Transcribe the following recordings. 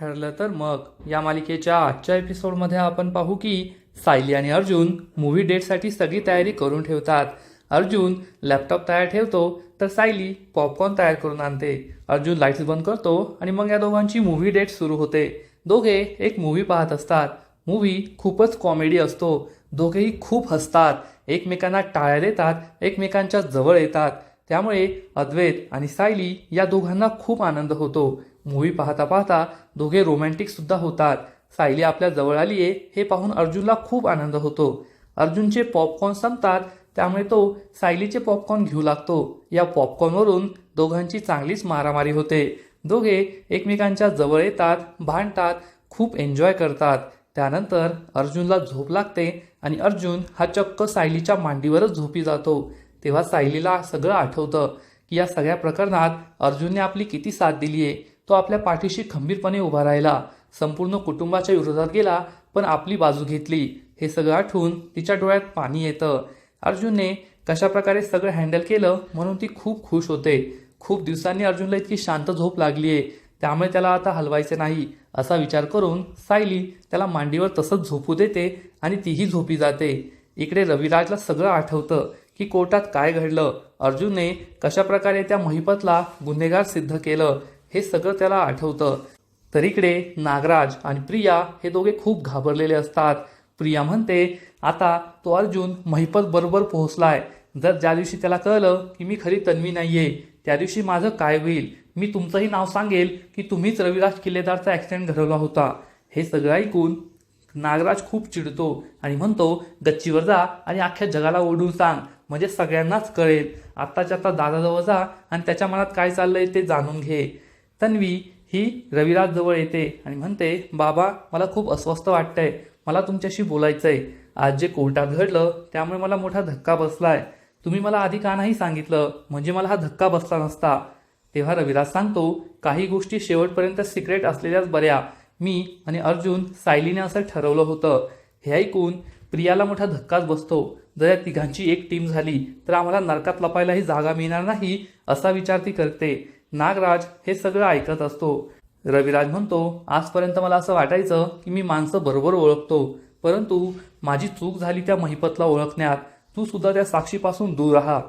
ठरलं तर मग. या मालिकेच्या आजच्या एपिसोडमध्ये आपण पाहू की सायली आणि अर्जुन मूवी डेटसाठी सगळी तयारी करून ठेवतात. अर्जुन लॅपटॉप तयार ठेवतो तर सायली पॉपकॉर्न तयार करून आणते. अर्जुन लाईट्स बंद करतो आणि मग या दोघांची मूव्ही डेट सुरू होते. दोघे एक मूव्ही पाहत असतात. मूव्ही खूपच कॉमेडी असतो. दोघेही खूप हसतात. एकमेकांना टाळ्या देतात एकमेकांच्या जवळ येतात. त्यामुळे अद्वैत आणि सायली या दोघांना खूप आनंद होतो. मूवी पाहता पाहता दोघे रोमॅन्टिक सुद्धा होतात. सायली आपल्या जवळ आली आहे हे पाहून अर्जुनला खूप आनंद होतो. अर्जुनचे पॉपकॉर्न संपतात त्यामुळे तो सायलीचे पॉपकॉर्न घेऊ लागतो. या पॉपकॉर्नवरून दोघांची चांगलीच मारामारी होते. दोघे एकमेकांच्या जवळ येतात भांडतात खूप एन्जॉय करतात. त्यानंतर अर्जुनला झोप लागते आणि अर्जुन हा चक्क सायलीच्या मांडीवरच झोपी जातो. तेव्हा सायलीला सगळं आठवतं की या सगळ्या प्रकरणात अर्जुनने आपली किती साथ दिली आहे तो आपल्या पाठीशी खंबीरपणे उभा राहिला. संपूर्ण कुटुंबाच्या विरोधात गेला पण आपली बाजू घेतली. हे सगळं आठवून तिच्या डोळ्यात पाणी येतं. अर्जुनने कशा प्रकारे सगळं हँडल केलं म्हणून ती खूप खुश होते. खूप दिवसांनी अर्जुनला इतकी शांत झोप लागली आहे त्यामुळे त्याला आता हलवायचे नाही असा विचार करून सायली त्याला मांडीवर तसंच झोपू देते आणि तीही झोपी जाते. इकडे रविराजला सगळं आठवतं की कोर्टात काय घडलं. अर्जुनने कशा प्रकारे त्या महिपतला गुन्हेगार सिद्ध केलं. हे सगळं त्याला आठवतं. तर इकडे नागराज आणि प्रिया हे दोघे खूप घाबरलेले असतात. प्रिया म्हणते आता तो अर्जुन महिपत बरोबर पोहोचलाय. जर ज्या दिवशी त्याला कळलं की मी खरी तन्वी नाहीये त्या दिवशी माझं काय होईल? मी तुमचंही नाव सांगेल की तुम्हीच रविराज किल्लेदारचा ॲक्सिडेंट घडवला होता. हे सगळं ऐकून नागराज खूप चिडतो आणि म्हणतो गच्चीवर जा आणि अख्ख्या जगाला ओढून सांग. म्हणजे सगळ्यांनाच कळेल. आत्ताच्या आता दादाजवळ जा आणि त्याच्या मनात काय चाललंय ते जाणून घे. तन्वी ही रविराज जवळ येते आणि म्हणते बाबा मला खूप अस्वस्थ वाटतंय. मला तुमच्याशी बोलायचं आहे आज जे कोर्टात घडलं त्यामुळे मला मोठा धक्का बसलाय. तुम्ही मला आधी का नाही सांगितलं? म्हणजे मला हा धक्का बसला नसता. तेव्हा रविराज सांगतो काही गोष्टी शेवटपर्यंत सिक्रेट असलेल्याच बऱ्या. मी आणि अर्जुन सायलीने असं ठरवलं होतं. हे ऐकून प्रियाला मोठा धक्काच बसतो. जर या तिघांची एक टीम झाली तर आम्हाला नरकात लपायलाही जागा मिळणार नाही असा विचार ती करते. नागराज हे सगळं ऐकत असतो. रविराज म्हणतो आजपर्यंत मला असं वाटायचं की मी माणसं बरोबर ओळखतो. परंतु माझी चूक झाली त्या महिपतला ओळखण्यात. तू सुद्धा त्या साक्षीपासून दूर राहा.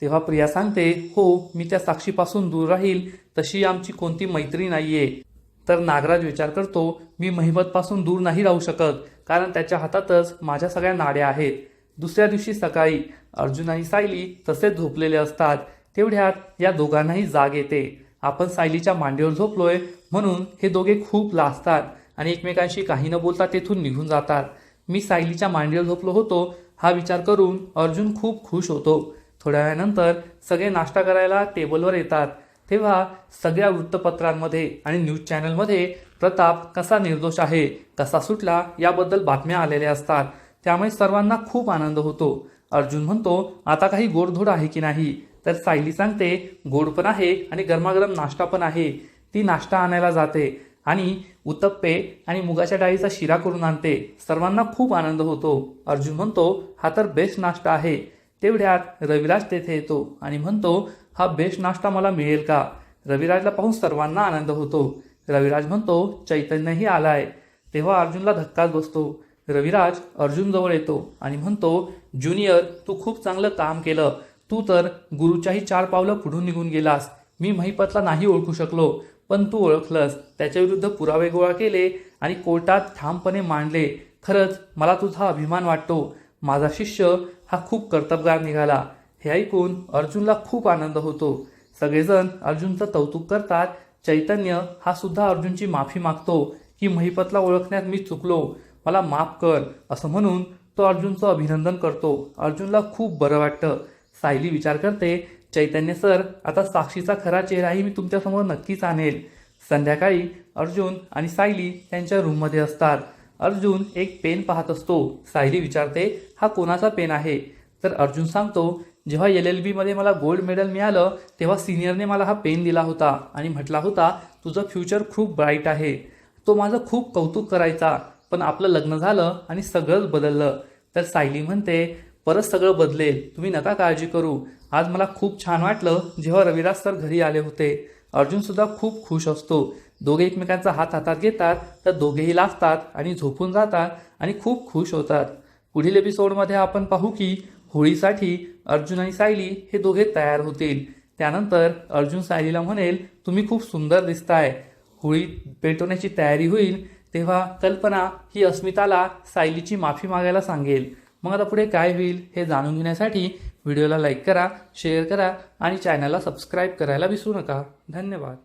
तेव्हा प्रिया सांगते हो मी त्या साक्षीपासून दूर राहील. तशी आमची कोणती मैत्री नाहीये. तर नागराज विचार करतो मी महिमतपासून दूर नाही राहू शकत कारण त्याच्या हातातच माझ्या सगळ्या नाड्या आहेत. दुसऱ्या दिवशी सकाळी अर्जुन आणि सायली तसेच झोपलेले असतात. तेवढ्यात या दोघांनाही जाग येते. आपण सायलीच्या मांडीवर झोपलोय म्हणून हे दोघे खूप लाजतात आणि एकमेकांशी काही न बोलता तेथून निघून जातात. मी सायलीच्या मांडीवर झोपलो होतो. हा विचार करून अर्जुन खूप खुश होतो. थोड्या वेळानंतर सगळे नाश्ता करायला टेबलवर येतात. तेव्हा सगळ्या वृत्तपत्रांमध्ये आणि न्यूज चॅनलमध्ये प्रताप कसा निर्दोष आहे कसा सुटला याबद्दल बातम्या आलेल्या असतात. त्यामुळे सर्वांना खूप आनंद होतो. अर्जुन म्हणतो आता काही गोडधोड आहे की नाही? तर सायली सांगते गोड पण आहे आणि गरमागरम नाश्ता पण आहे. ती नाश्ता आणायला जाते आणि उत्तप्पे आणि मुगाच्या डाळीचा शिरा करून आणते. सर्वांना खूप आनंद होतो. अर्जुन म्हणतो हा तर बेस्ट नाश्ता आहे. तेवढ्यात रविराज तेथे येतो आणि म्हणतो हा बेस्ट नाश्ता मला मिळेल का? रविराजला पाहून सर्वांना आनंद होतो. रविराज म्हणतो चैतन्यही आलाय. तेव्हा अर्जुनला धक्काच बसतो. रविराज अर्जुनजवळ येतो आणि म्हणतो ज्युनियर तू खूप चांगलं काम केलं. तू तर गुरुच्याही चार पावलं पुढून निघून गेलास. मी महिपतला नाही ओळखू शकलो पण तू ओळखलंस. त्याच्याविरुद्ध पुरावे गोळा केले आणि कोर्टात ठामपणे मांडले. खरंच मला तुझा अभिमान वाटतो. माझा शिष्य हा खूप कर्तबगार निघाला. हे ऐकून अर्जुनला खूप आनंद होतो. सगळेजण अर्जुनचं कौतुक करतात. चैतन्य हा सुद्धा अर्जुनची माफी मागतो की महिपतला ओळखण्यात मी चुकलो. मला माफ कर असं म्हणून तो अर्जुनचं अभिनंदन करतो. अर्जुनला खूप बरं वाटतं. सायली विचार करते चैतन्य सर आता साक्षीचा खरा चेहराही मी तुमच्यासमोर नक्कीच आणेल. संध्याकाळी अर्जुन आणि सायली त्यांच्या रूममध्ये असतात. अर्जुन एक पेन पाहत असतो. सायली विचारते हा कोणाचा पेन आहे? तर अर्जुन सांगतो जेव्हा एल एल बीमध्ये मला गोल्ड मेडल मिळालं तेव्हा सिनियरने मला हा पेन दिला होता आणि म्हटला होता तुझं फ्युचर खूप ब्राईट आहे. तो माझं खूप कौतुक करायचा पण आपलं लग्न झालं आणि सगळंच बदललं. तर सायली म्हणते परत सगळं बदलेल. तुम्ही नका काळजी करू. आज मला खूप छान वाटलं जेव्हा रविदास सर घरी आले होते. अर्जुन सुद्धा खूप खुश असतो. दोघे एकमेकांचा हात हातात घेतात तर दोघेही लाजतात आणि झोपून जातात आणि खूप खुश होतात. पुढील एपिसोडमध्ये आपण पाहू की होळीसाठी अर्जुन आणि सायली हे दोघे तयार होतील. त्यानंतर अर्जुन सायलीला म्हणेल तुम्ही खूप सुंदर दिसताय. होळी पेटवण्याची तयारी होईल. तेव्हा कल्पना ही अस्मिताला सायलीची माफी मागायला सांगेल. मग आता पुढे काय होईल हे जाणून घेण्यासाठी व्हिडिओला लाईक करा शेअर करा आणि चॅनलला सबस्क्राईब करायला विसरू नका. धन्यवाद.